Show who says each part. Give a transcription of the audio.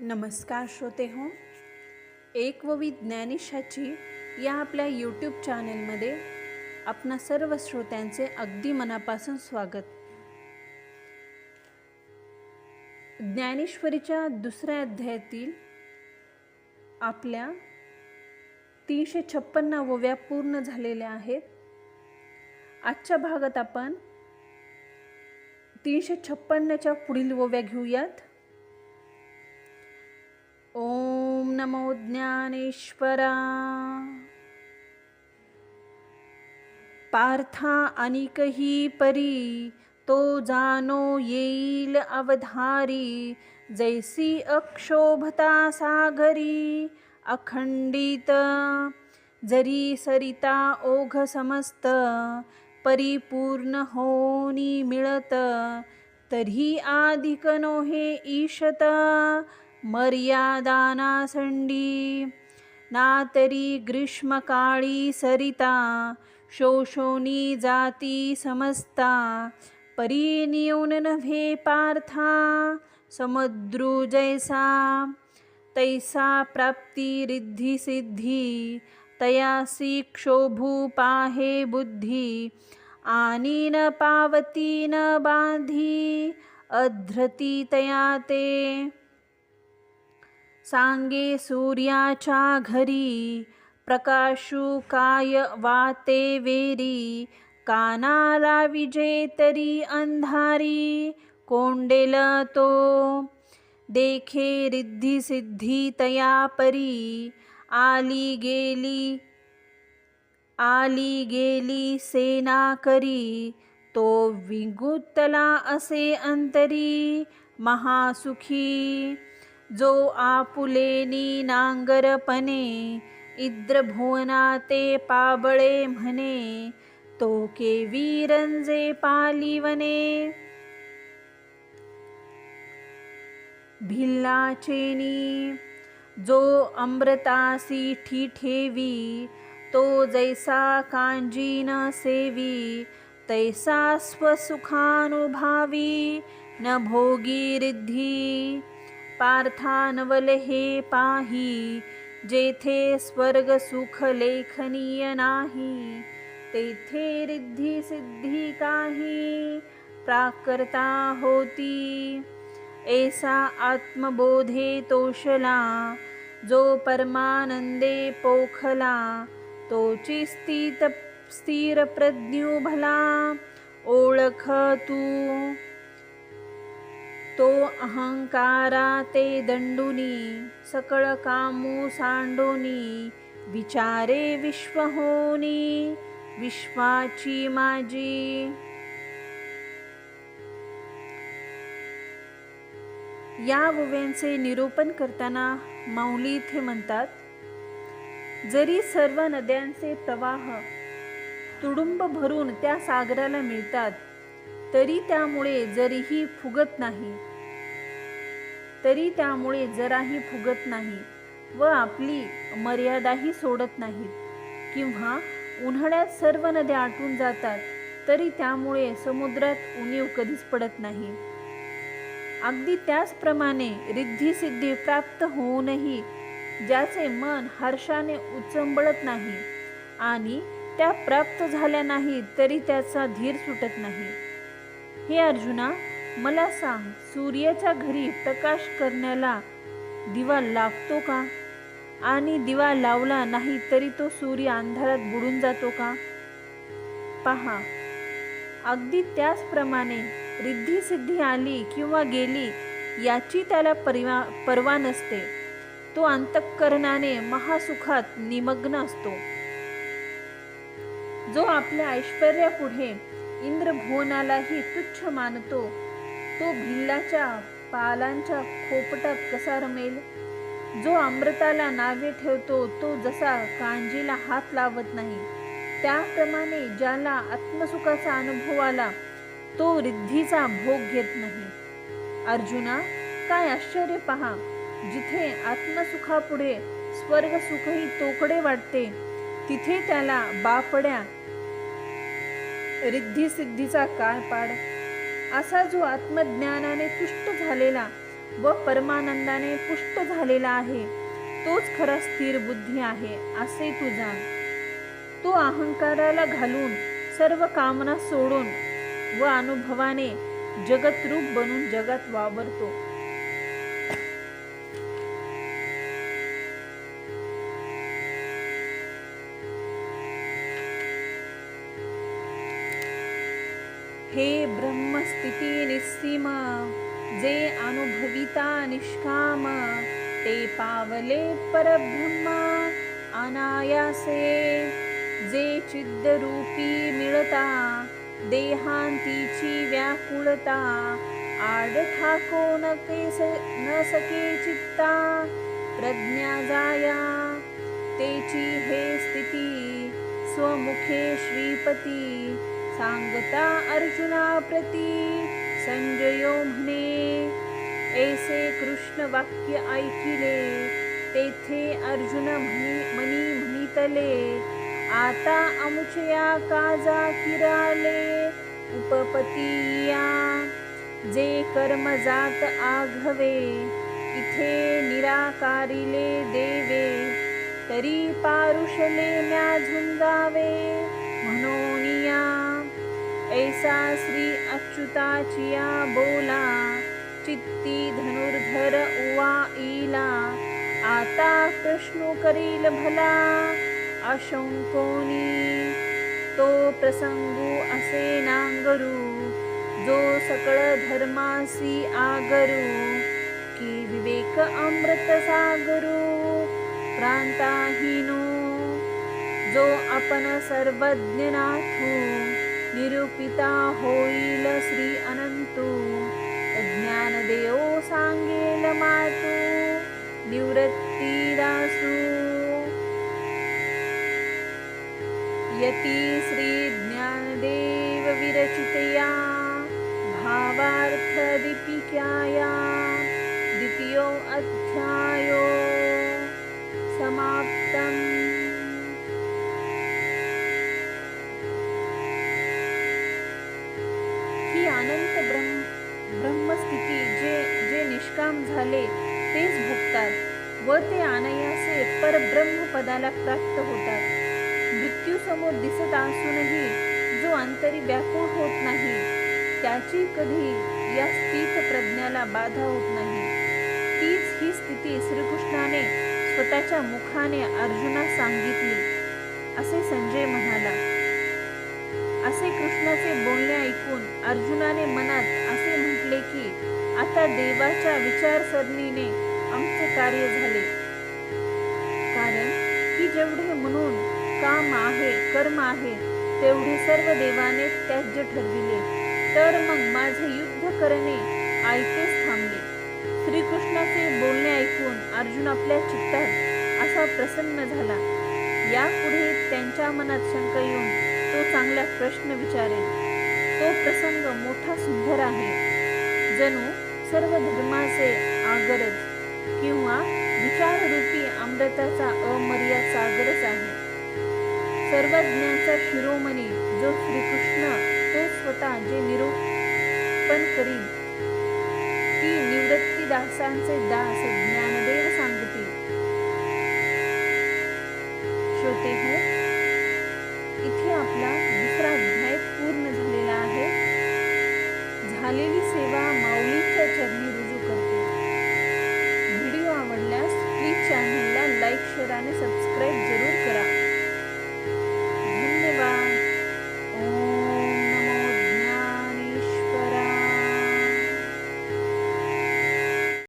Speaker 1: नमस्कार श्रोते हो. एक व ज्ञानिशाची या आपल्या यूट्यूब चॅनेलमध्ये आपणा सर्व श्रोत्यांचे अगदी मनापासून स्वागत. ज्ञानेश्वरीच्या दुसऱ्या अध्यायातील आपल्या तीनशे छप्पन्नाव्या पूर्ण झालेल्या आहेत. आजच्या भागात आपण तीनशे छप्पन्नच्या पुढील ओव्या घेऊयात. ओम नमो ज्ञानेश्वरा. पार्था अनिकही परी तो जानो येईल अवधारी. जैसी अक्षोभता सागरी अखंडित. जरी सरिता ओघ समस्त परिपूर्ण होनी मिळत. तरी अधिक नोहे ईशत मर्यादानासण्डी नातरी ग्रीष्मकाळी सरिता शोषोनी जाती समस्ता परिनियून नव्हे पार्था समुद्रु जैसा तैसा प्राप्ती रिद्धी सिद्धी तयासी क्षोभू पाहे बुद्धी आणि न पावती न बांधी अध्रती तया ते। सांगे सूर्याच्या घरी प्रकाशू काय वाते वेरी कानाला विजेतरी अंधारी कोंडेल तो देखे रिद्धी सिद्धी तया परी आली गेली आली गेली सेना करी तो विगुतला असे अंतरी महासुखी जो आपुलेनी नांगरपणे इद्रभुवना ते पाबळे म्हणे तो के वीरंजे पालिवने भिल्लाचेनी जो अमृतासी ठिठेवी तो जैसा कांजीन सेवी तैसा स्वसुखानुभावी न भोगी रिद्धी. पार्थानवल हे पाही जेथे स्वर्ग सुख लेखनीय नाही तेथे रिद्धी सिद्धी काही प्राकर्ता होती. ऐसा आत्मबोधे तोषला जो परमानंदे पोखला तोची स्थित स्थिर प्रज्ञू भला ओळख तू तो अहंकारा ते दंडुनी सकळ कामू सांडोनी विचारे विश्व होनी विश्वाची माझी. या ओव्यांचे निरूपण करताना माऊली इथे म्हणतात जरी सर्व नद्यांचे प्रवाह तुडुंब भरून त्या सागराला मिळतात तरी त्यामुळे जरीही फुगत नाही. तरी त्यामुळे जराही फुगत नाही व आपली मर्यादाही सोडत नाहीत. किंवा उन्हाळ्यात सर्व नद्या आटून जातात तरी त्यामुळे समुद्रात उणीव कधीच पडत नाही. अगदी त्याचप्रमाणे रिद्धी सिद्धी प्राप्त होऊनही ज्याचे मन हर्षाने उचंबळत नाही आणि त्या प्राप्त झाल्या नाही तरी त्याचा धीर सुटत नाही. हे अर्जुना मला सांग सूर्याच्या घरी प्रकाश करण्याला दिवा लागतो का? आणि दिवा लावला नाही तरी तो सूर्य अंधारात बुडून जातो का? पहा. अगदी त्याचप्रमाणे रिद्धी सिद्धी आली किंवा गेली याची त्याला परिवा परवा नसते. तो अंतःकरणाने महासुखात निमग्न असतो. जो आपल्या ऐश्वर्यापुढे इंद्रभुवनालाही तुच्छ मानतो. तो भिल्लाच्या पालांच्या खोपटात कसा रमेल? जो अमृताला नावे ठेवतो तो जसा कांजीला हात लावत नाही. त्याप्रमाणे ज्याला आत्मसुखाचा अनुभव आला तो रिद्धीचा भोग घेत नाही. अर्जुना काय आश्चर्य पहा. जिथे आत्मसुखापुढे स्वर्गसुखही तोकडे वाटते तिथे त्याला बापड्या रिद्धी सिद्धीचा काळ पाड असा जो आत्मज्ञानाने तुष्ट झालेला व परमानंदाने पुष्ट झालेला आहे तोच खरा स्थिर बुद्धी आहे असे तू जाण. तो अहंकाराला घालून सर्व कामना सोडून व अनुभवाने जगतरूप बनून जगात वावरतो. हे ब्रह्मस्थिती निस्सीम जे अनुभविता निष्काम ते पावले परब्रह्मा अनायासे जे चिद्दरूपी मिळता देहांतीची व्याकुळता आड ठाको न केस न सके चित्ता प्रज्ञा जाया तेची हे स्थिती स्वमुखे श्रीपती सांगता अर्जुना प्रती संजयो म्हणे ऐसे कृष्ण वाक्य ऐकिले तेथे अर्जुन म्हणी मनी म्हणितले आता अमुचया काजा किराले उपपतीया जे कर्म जात आघवे इथे निराकारिले देवे तरी पारुषले म्या झुंजावे ऐसा श्री अच्युताचिया बोला चित्ती धनुर्धर उवा इला। आता प्रश्नो करील भला अशंकोनी तो प्रसंगू असे नांगरू जो सकळ धर्मासी आगरू की विवेक अमृत सागरू प्रांताहीनो जो आपण सर्वज्ञ नाथू निरूपिता होईल श्री अनंतू। ज्ञान देव सांगेल मातू निवृत्ती दासू यती श्री ज्ञानदेव विरचितया भावार्थ दीपिकाया द्वितीयो अध्यायो समाप्तम् अनंत ब्रह्म ब्रह्मस्थिती जे जे निष्काम झाले तेच भोगतात. व ते अनयासे परब्रह्मपदाला प्राप्त होतात. मृत्यूसमोर दिसत असूनही जो अंतरी व्याकुळ होत नाही त्याची कधी या स्थित प्रज्ञाला बाधा होत नाही. तीच ही स्थिती श्रीकृष्णाने स्वतःच्या मुखाने अर्जुनास सांगितली. असे संजय म्हणाला असे कृष्णाचे बोलणे ऐकून अर्जुनाने मनात असे म्हटले की आता देवाच्या विचारसरणीने आमचे कार्य झाले. कारण की जेवढे म्हणून काम आहे कर्म आहे तेवढे सर्व देवाने त्याज्य ठरविले. तर मग माझे युद्ध करणे ऐकेच थांबले. श्रीकृष्णाचे बोलणे ऐकून अर्जुन आपल्या चित्तात असा प्रसन्न झाला. यापुढे त्यांच्या मनात शंका येऊन तो प्रश्न विचारेल. तो प्रसंग मोठा सुंदर आहे. जणू सर्व धर्माचे आगरज किंवा विचाररूपी अमृताचा अमर्याद सागरच आहे. सर्वज्ञांचा शिरोमणी जो श्रीकृष्ण तो स्वतः जे निरूपण करील ती निवृत्ती दासांचे दास ज्ञानदेव सांगतील. श्रोते हो झालेली सेवा माऊलींच्या चरणी रुजू करते. व्हिडिओ आवडल्यास प्लीज चॅनलला लाईक शेअर आणि सबस्क्राईब